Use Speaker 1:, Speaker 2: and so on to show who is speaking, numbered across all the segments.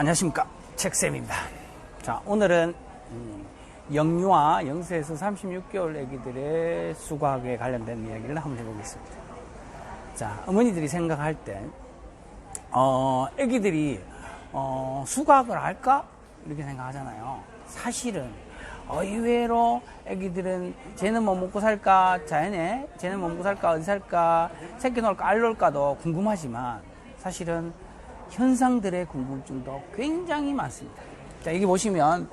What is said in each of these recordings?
Speaker 1: 안녕하십니까. 책쌤입니다. 자 오늘은 음, 영유아 0세에서 36개월 아기들의 수학에 관련된 이야기를 한번 해보겠습니다. 자 어머니들이 생각할 때 어, 아기들이 어, 수학을 할까? 이렇게 생각하잖아요. 사실은 의외로 아기들은 쟤는 뭐 먹고 살까? 자연에 쟤는 뭐 먹고 살까? 어디 살까? 새끼 놀까? 알 놀까도 궁금하지만 사실은 현상들의 궁금증도 굉장히 많습니다. 자, 여기 보시면,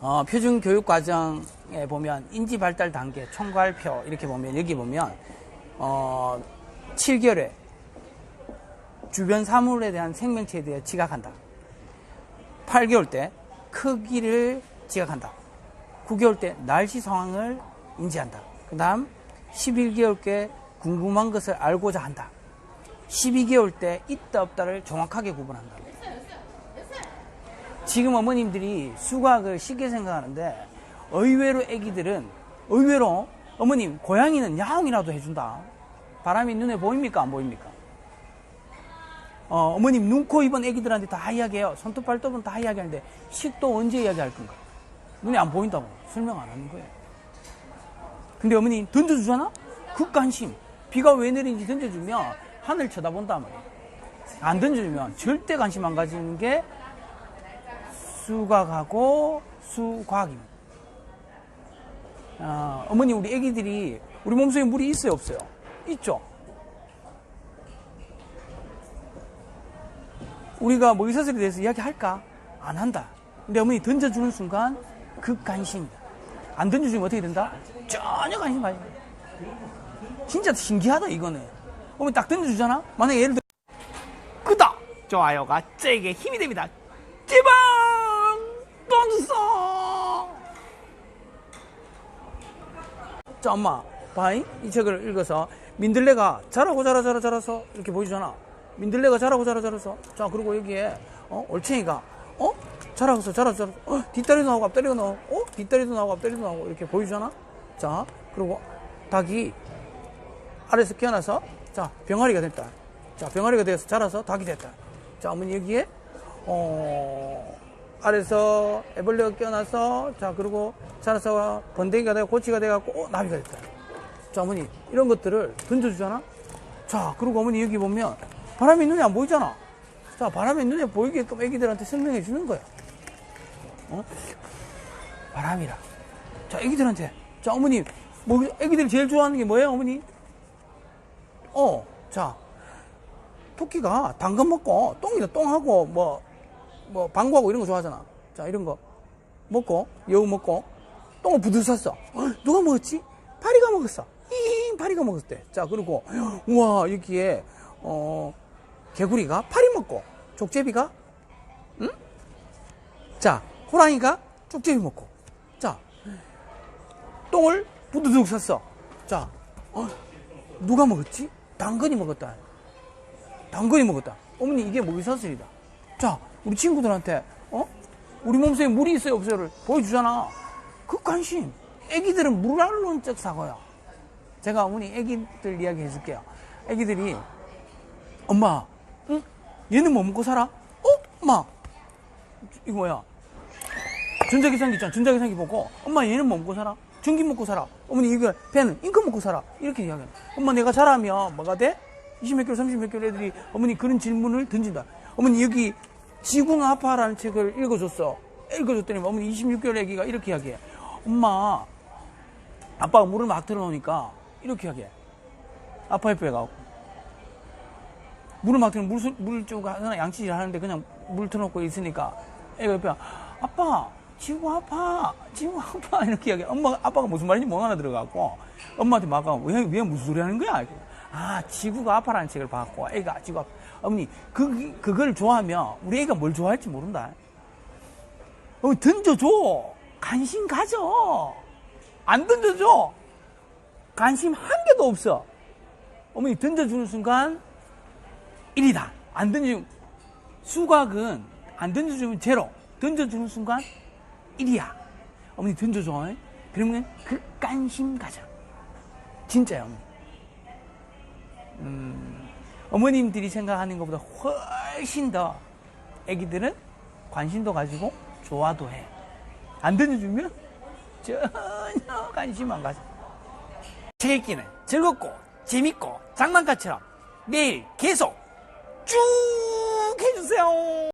Speaker 1: 어, 표준 교육 과정에 보면 인지 발달 단계 총괄표 이렇게 보면 여기 보면, 어, 7개월에 주변 사물에 대한 생명체에 대해 지각한다. 8개월 때 크기를 지각한다. 9개월 때 날씨 상황을 인지한다. 그 다음 11개월 때 궁금한 것을 알고자 한다. 12개월 때 있다 없다를 정확하게 구분한다. 지금 어머님들이 수학을 쉽게 생각하는데 의외로 아기들은 의외로 어머님 고양이는 야옹이라도 해준다. 바람이 눈에 보입니까 안 보입니까? 어, 머님 눈, 코, 입은 아기들한테 다 이야기해요. 손톱, 발톱은 다 이야기하는데 식도 언제 이야기할 건가? 눈에 안 보인다고 설명 안 하는 거예요. 근데 어머니 던져주잖아? 극관심. 비가 왜 내리는지 던져주면 하늘 쳐다본단 말이에요. 안 던져주면 절대 관심 안 가지는 게 수각하고 수과학입니다. 어, 어머니 우리 애기들이 우리 몸속에 물이 있어요 없어요? 있죠. 우리가 뭐 의사설에 대해서 이야기할까? 안 한다. 근데 어머니 던져주는 순간 극관심이다. 안 던져주면 어떻게 된다? 전혀 관심 가지. 진짜 신기하다 이거는. 어머니 딱 던져주잖아? 만약에 예를 들어 구독! 좋아요가 저에게 힘이 됩니다. 제발! 던졌어! 자 엄마 봐이 이 책을 읽어서 민들레가 자라고 자라 자라 자라서 이렇게 보이잖아 민들레가 자라고 자라 자라서 자 그리고 여기에 어 올챙이가 어 자라서 자라서 자라서 어 뒷다리도 나오고 앞다리도 나오고 어 뒷다리도 나오고 앞다리도 나오고 이렇게 보이잖아 자 그리고 닭이 아래서 깨어나서 자 병아리가 됐다. 자 병아리가 되어서 자라서 닭이 됐다. 자 어머니 여기에 어 아래서 애벌레가 깨어나서 자 그리고 자라서 번데기가 되고 고치가 돼갖고 어, 나비가 됐다. 자 어머니 이런 것들을 던져주잖아? 자 그리고 어머니 여기 보면 바람이 눈에 안 보이잖아. 자 바람이 눈에 보이게끔 애기들한테 설명해 주는 거야. 어? 바람이라. 자 애기들한테. 자 어머니 뭐 애기들이 제일 좋아하는 게 뭐예요 어머니 어 자 토끼가 당근 먹고 똥이다 똥하고 뭐 뭐 방구하고 이런 거 좋아하잖아. 자 이런 거 먹고 여우 먹고 똥을 부들 쌌어. 누가 먹었지? 파리가 먹었어. 잉 파리가 먹었대. 자 그리고 우와 여기에 어 개구리가 파리 먹고 족제비가 응? 자 호랑이가 족제비 먹고 자 똥을 부두둑 쌌어. 자 어, 누가 먹었지? 당근이 먹었다. 당근이 먹었다. 어머니 이게 모기사슬이다. 자 우리 친구들한테 어? 우리 몸속에 물이 있어요 없어요를 보여주잖아. 그 관심. 애기들은 물알론적 사고야. 제가 어머니 애기들 이야기 해줄게요. 애기들이 엄마, 응? 얘는 뭐 먹고 살아? 어? 엄마, 이거 뭐야? 전자계산기 있잖아. 전자계산기 보고 엄마 얘는 뭐 먹고 살아? 전기 먹고 살아. 어머니 이거 배는 잉크 먹고 살아. 이렇게 이야기해. 엄마 내가 자라면 뭐가 돼? 20몇 개월, 30몇 개월 애들이 어머니 그런 질문을 던진다. 어머니 여기 지구는 아파라는 책을 읽어줬어. 읽어줬더니 어머니 26개월 애기가 이렇게 이야기해. 엄마, 아빠가 물을 막 틀어놓으니까 이렇게 이야기해. 아파 옆에 가고. 물을 막 틀어, 물, 물쪽 하나 양치질 하는데 그냥 물 틀어놓고 있으니까 애가 옆에 아빠, 지구 아파, 지구 아파 이렇게 이야기해. 엄마, 아빠가 무슨 말인지 못 알아들어갖고 엄마한테 막 가고 왜, 왜 무슨 소리 하는 거야? 아, 지구가 아파라는 책을 봤고 애가 지구 아파. 어머니, 그, 그걸 좋아하면 우리 애가 뭘 좋아할지 모른다. 어, 던져줘. 관심 가져. 안 던져줘. 관심 한 개도 없어. 어머니, 던져주는 순간 1이다. 안 던져주면, 수학은 안 던져주면 제로. 던져주는 순간 1이야. 어머니, 던져줘. 그러면 그 관심 가져. 진짜요, 어머니. 음, 어머님들이 생각하는 것보다 훨씬 더 애기들은 관심도 가지고 좋아도 해. 안 던져주면 전혀 관심 안 가져. 책 읽기는 즐겁고 재밌고 장난감처럼 매일 계속 쭉 해주세요.